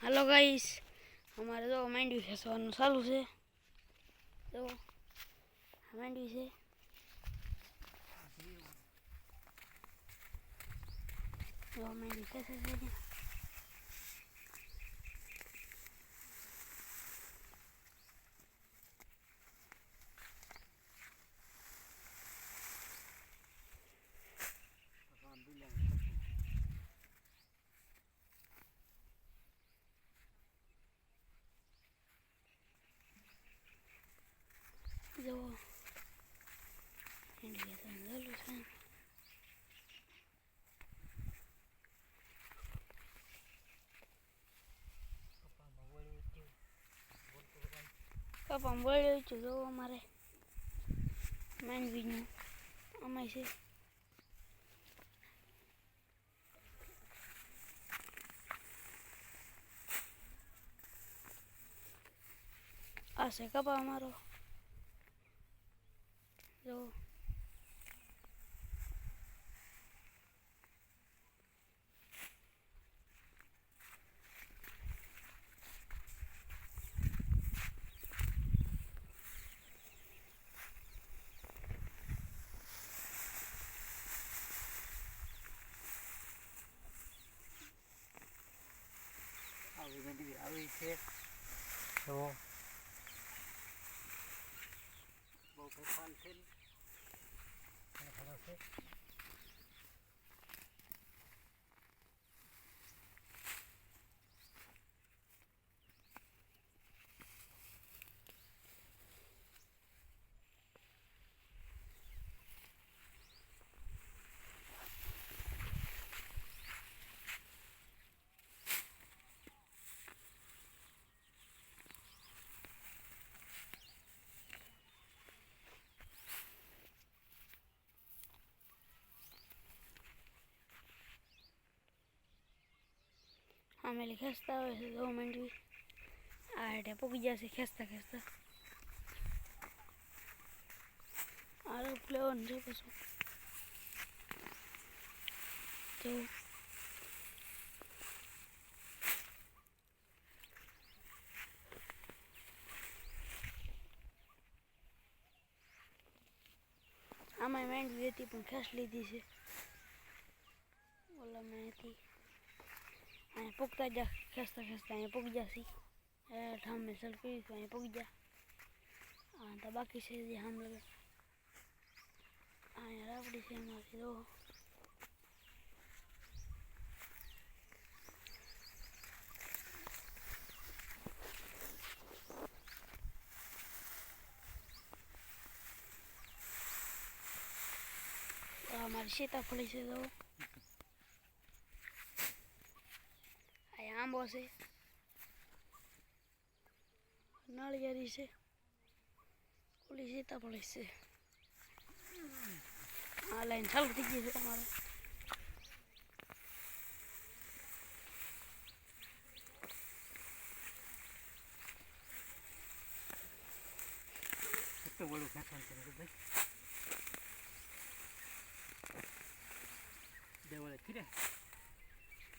હાલો guys અમારે જો માંડવી ખેંચવાનું ચાલુ છે. જો માંડવી છે. જો માંડવી ખેંચે ને. જો માંડવી ખેંચવાનું ચાલુ છે કપા વળ્યું છું. જો અમારે માંડવીનું અમાય છે. આ છે કપા અમારો. જો આવી નદી આવી છે. તો બહુ તોફાન છે. આમેલી ખેંચતા આવે છે જો માંડવી આ હેઠે પૂગી જશે, ખેંચતા ખેંચતા. આરો લેવાનું છે પછી. જો આમાં માંડવી હતી, પણ ખેંચ લીધી છે. ઓલા મેં હતી અહીંયા પૂગતા જા ખેંચતા ખેંચતા અહીંયા પૂગી જશે ઠામે સલ કર્યું હતું અહીંયા પૂગી જા આ તો બાકી છે જે આમ લગે અહીંયા રાપડી છે એમાંથી જો તો અમારી સીતાફળી છે જો અહીંયા આંબો છે. નાળિયેરી છે. ઓલી સીતાફળી છે. આ લાઈન ચાલુ થઈ ગઈ છે ભાઈ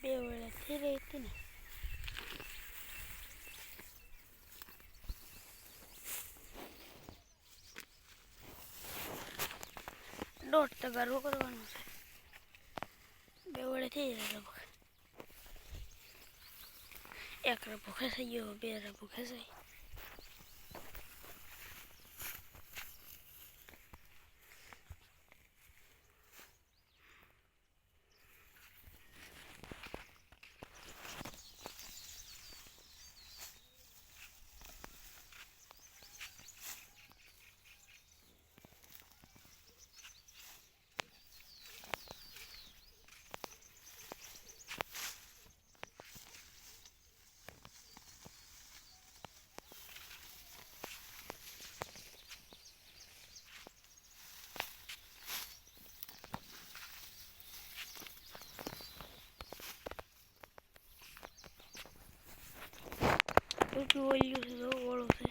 બે વડે થઈ હતી ને દોઢ તગારો કરવાનો છે. બે વડે થઈ જાય લગભગ. એક રબો ખેંચાઈ ગયો, બે રબો ખેંચાઈ જોયું છે ઓળો છે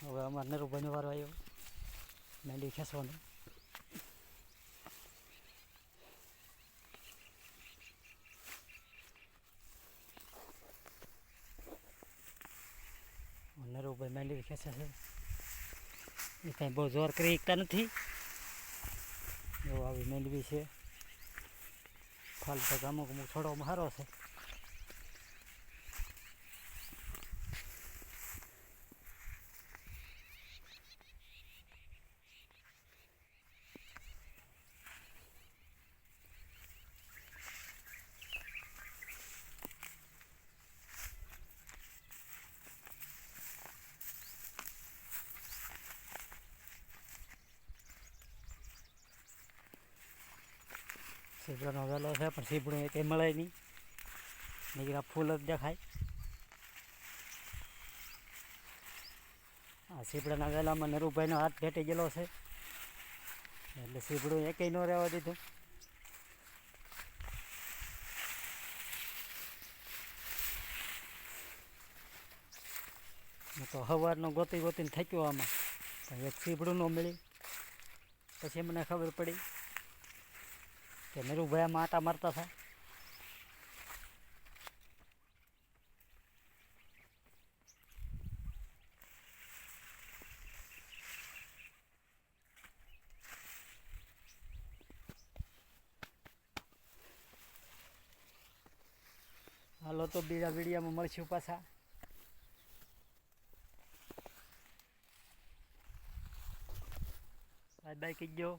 હવે અમારે નરુભાઈનો વારો આવ્યો મેંડી ખેંચવાનો નરુભાઈ મેંડી ખેંચે છે એ કાંઈ બહુ જોર કરી શકતા નથી એવું આવી મેંડવી છે ફાલ અમુક અમુક છોડવામાં સારો છે. સીપડાનો વેલો છે, પણ સીપડું એ કંઈ મળે નહીં. નીકળા ફૂલ જ દેખાય. આ સીપડાના વેલામાં નરુભાઈનો હાથ ભેટી ગયેલો છે, એટલે સીપડું એકેય ન રહેવા દીધું. હું તો સવારનો ગોતી ગોતીને થક્યો આમાં, પણ એક સીપડું ન મળી પછી મને ખબર પડી કે નરુભાઈ આમાં આટા મારતા હતા હાલો તો બીજા વિડીયોમાં મળશું પાછા બાય બાય કીજો